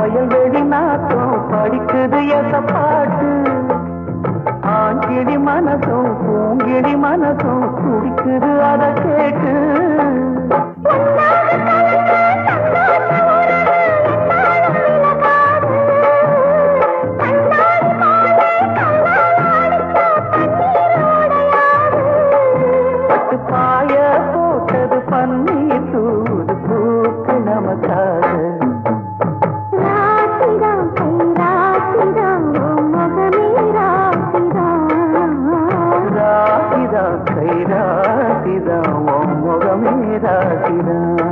வயல் வெளி நாத்தம் படிக்குது எச பாட்டு. ஆங்கிடி மனசும் பூங்கிடி மனசும் துடிக்குது அதை கேட்டு. பாய போட்டது பன்னீர் தூது பூக்கு நமக்காக. காத்திரான்